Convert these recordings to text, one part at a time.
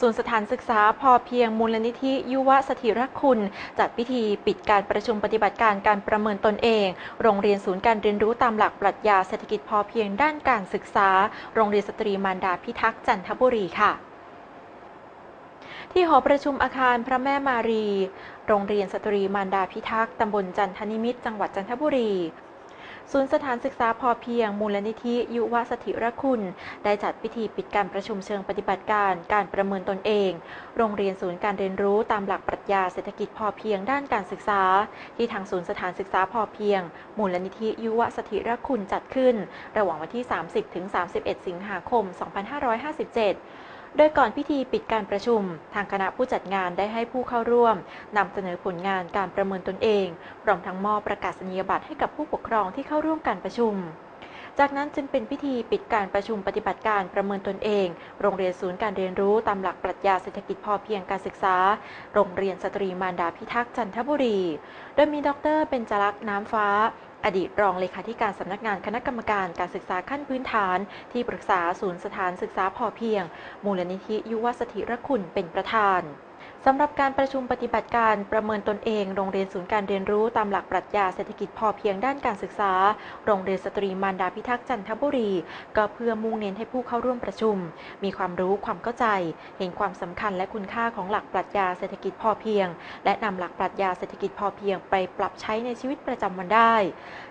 ศูนย์สถานศึกษาพอเพียงมูลนิธิยุวสถิรคุณ จัดพิธีปิดการประชุมปฏิบัติการการประเมินตนเอง โรงเรียนศูนย์การเรียนรู้ตามหลักปรัชญาเศรษฐกิจพอเพียงด้านการศึกษา โรงเรียนสตรีมารดาพิทักษ์จันทบุรีค่ะ ที่หอประชุมอาคารพระแม่มารี โรงเรียนสตรีมารดาพิทักษ์ตำบลจันทนิมิตรจังหวัดจันทบุรี ศูนย์สถานศึกษาพอเพียง มูลนิธิ ยุวสถิรคุณ ได้จัดพิธีปิดการประชุมเชิงปฏิบัติการ การประเมินตนเอง โรงเรียนศูนย์การเรียนรู้ตามหลักปรัชญาเศรษฐกิจพอเพียงด้านการศึกษา ที่ทางศูนย์สถานศึกษาพอเพียง มูลนิธิ ยุวสถิรคุณจัดขึ้น ระหว่างวันที่ 30-31 สิงหาคม 2557 โดยก่อนพิธีปิดการประชุม ทางคณะผู้จัดงานได้ให้ผู้เข้าร่วมนำเสนอผลงานการประเมินตนเองพร้อมทั้งมอบประกาศนียบัตรให้กับผู้ปกครองที่เข้าร่วมการประชุม จากนั้นจึงเป็นพิธีปิดการประชุมปฏิบัติการประเมินตนเอง โรงเรียนศูนย์การเรียนรู้ตามหลักปรัชญาเศรษฐกิจพอเพียงการศึกษา โรงเรียนสตรีมารดาพิทักษ์จันทบุรี โดยมีดรเบญจลักษณ์น้ำฟ้า อดีตรองเลขาธิการสำนักงานคณะกรรมการการศึกษาขั้นพื้นฐาน ที่ปรึกษาศูนย์สถานศึกษาพอเพียง มูลนิธิยุวสถิรคุณเป็นประธาน สำหรับการประชุมปฏิบัติการประเมินตนเอง โรงเรียนศูนย์การเรียนรู้ตามหลักปรัชญาเศรษฐกิจพอเพียงด้านการศึกษา โรงเรียนสตรีมารดาพิทักษ์จันทบุรี ก็เพื่อมุ่งเน้นให้ผู้เข้าร่วมประชุม มีความรู้ความเข้าใจ เห็นความสำคัญและคุณค่าของหลักปรัชญาเศรษฐกิจพอเพียง และนำหลักปรัชญาเศรษฐกิจพอเพียงไปปรับใช้ในชีวิตประจำวันได้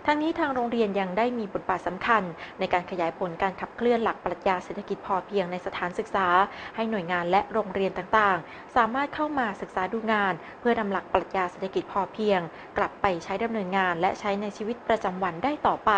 ทั้งนี้ทางโรงเรียนยังได้มีบทบาทสำคัญ ในการขยายผลการขับเคลื่อนหลักปรัชญาเศรษฐกิจพอเพียงในสถานศึกษา ให้หน่วยงานและโรงเรียนต่างๆ สามารถเข้าเข้ามาศึกษาดูงาน เพื่อนำหลักปรัชญาเศรษฐกิจพอเพียง กลับไปใช้ดำเนินงานและใช้ในชีวิตประจำวันได้ต่อไป